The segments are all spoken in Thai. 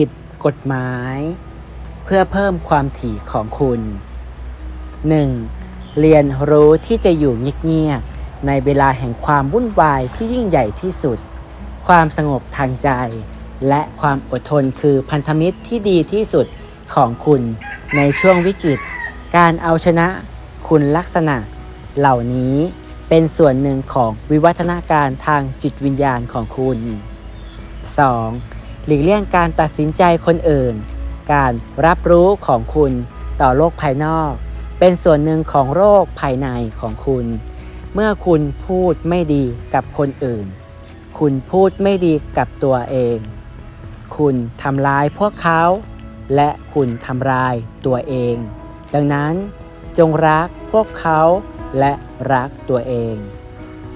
10. กฎหมาย เพื่อเพิ่มความถี่ของคุณ 1. เรียนรู้ที่จะอยู่เงียบๆในเวลาแห่งความวุ่นวายที่ยิ่งใหญ่ที่สุด ความสงบทางใจ และความอดทนคือพันธมิตรที่ดีที่สุดของคุณในช่วงวิกฤต การเอาชนะคุณลักษณะ เหล่านี้เป็นส่วนหนึ่งของวิวัฒนาการทางจิตวิญญาณของคุณ 2. หลีกเลี่ยงการตัดสินใจคนอื่น การรับรู้ของคุณต่อโลกภายนอก เป็นส่วนหนึ่งของโรคภายในของคุณ เมื่อคุณพูดไม่ดีกับคนอื่น คุณพูดไม่ดีกับตัวเอง คุณทำร้ายพวกเขา และคุณทำร้ายตัวเอง ดังนั้นจงรักพวกเขาและรักตัวเอง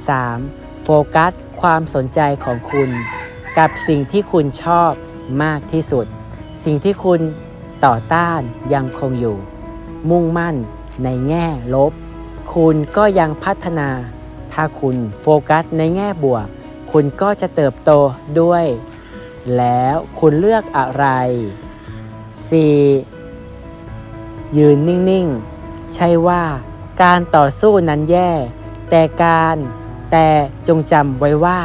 3. โฟกัสความสนใจของคุณ กับสิ่งที่คุณชอบมากที่สุด สิ่งที่คุณต่อต้านยังคงอยู่ มุ่งมั่นในแง่ลบ คุณก็ยังพัฒนา ถ้าคุณโฟกัสในแง่บวก คุณก็จะเติบโตด้วย แล้วคุณเลือกอะไร 4. ยืนนิ่ง ๆ ใช่ว่าการต่อสู้นั้นแย่ แต่การแต่จงจำไว้ว่า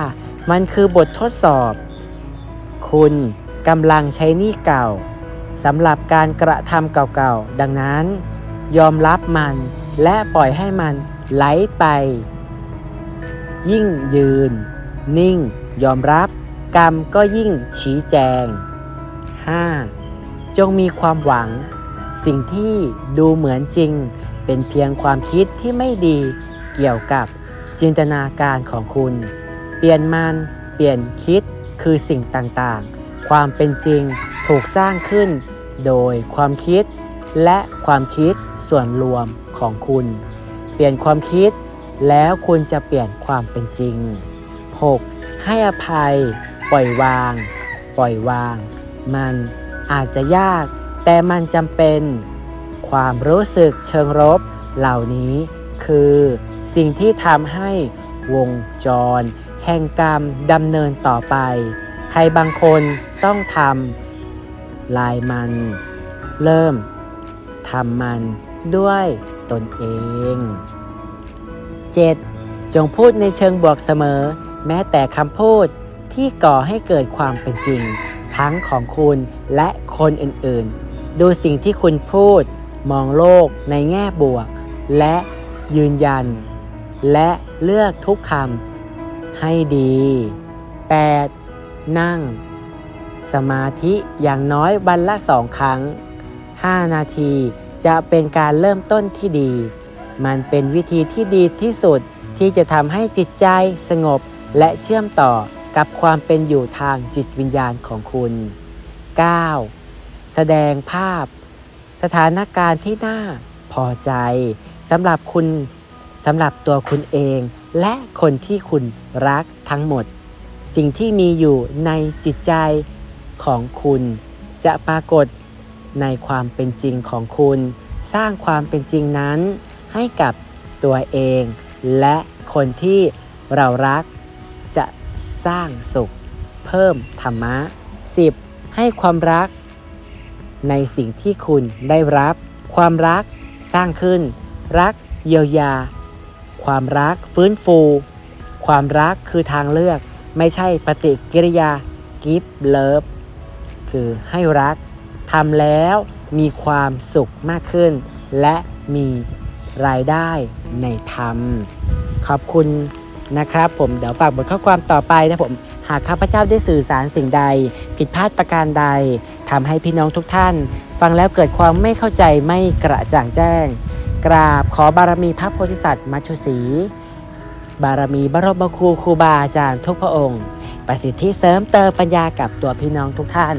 มันคือบททดสอบ คุณกำลังใช้หนี้เก่าสำหรับการกระทำเก่าๆ ดังนั้น ยอมรับมันและปล่อยให้มันไหลไป ยิ่งยืน นิ่ง ยอมรับ กรรมก็ยิ่งชี้แจง 5. จงมีความหวัง สิ่งที่ดูเหมือนจริง เป็นเพียงความคิดที่ไม่ดีเกี่ยวกับจินตนาการของคุณ เปลี่ยนมัน เปลี่ยนคิด คือสิ่งต่างๆ ความเป็นจริงถูกสร้างขึ้น โดยความคิด และความคิดส่วนรวมของคุณ เปลี่ยนความคิด แล้วคุณจะเปลี่ยนความเป็นจริง 6. ให้อภัย ปล่อยวาง ปล่อยวาง มันอาจจะยาก แต่มันจำเป็น ความรู้สึกเชิงรบเหล่านี้ คือ สิ่งที่ทำให้วงจร แห่งกรรมดำเนินต่อไป ใครบางคนต้องทำลายมัน เริ่มทำมันด้วยตนเอง 7. จงพูดในเชิงบวกเสมอ แม้แต่คำพูดที่ก่อให้เกิดความเป็นจริง ทั้งของคุณและคนอื่นๆ ดูสิ่งที่คุณพูด มองโลกในแง่บวก และยืนยัน และเลือกทุกคำ ให้ดี 8. นั่ง สมาธิอย่างน้อยวันละสองครั้ง 5 นาทีจะเป็นการเริ่มต้นที่ดี มันเป็นวิธีที่ดีที่สุดที่จะทำให้จิตใจสงบและเชื่อมต่อกับความเป็นอยู่ทางจิตวิญญาณของคุณ 9. แสดงภาพ สถานการณ์ที่น่าพอใจสำหรับคุณสำหรับตัวคุณเอง และคนที่คุณรักทั้งหมด สิ่งที่มีอยู่ในจิตใจของคุณจะปรากฏในความเป็นจริงของคุณ สร้างความเป็นจริงนั้น ให้กับตัวเอง และคนที่เรารักจะสร้างสุข เพิ่มธรรมะ 10. ให้ความรัก ในสิ่งที่คุณได้รับ ความรักสร้างขึ้น รักเยียวยา ความรักฟื้นฟู ความรักคือทางเลือก ไม่ใช่ปฏิกิริยา give love คือให้รักทำแล้วมีความสุขมากขึ้น และมีรายได้ในธรรม ขอบคุณนะครับ ผมเดี๋ยวฝากบทข้อความต่อไปนะผมหากข้าพเจ้าได้สื่อสารสิ่งใด ผิดพลาดประการใดทำให้พี่น้องทุกท่าน ฟังแล้วเกิดความไม่เข้าใจไม่กระจ่างแจ้ง กราบขอบารมีพระโพธิสัตว์มัชชุสีบารมีบรมครูครูบาอาจารย์ทุกพระองค์ ประสิทธิเสริมเติมปัญญากับตัวพี่น้องทุกท่าน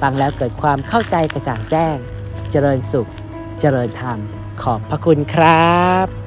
ฟังแล้วเกิดความเข้าใจกระจ่างแจ้ง เจริญสุข เจริญธรรม ขอบพระคุณครับ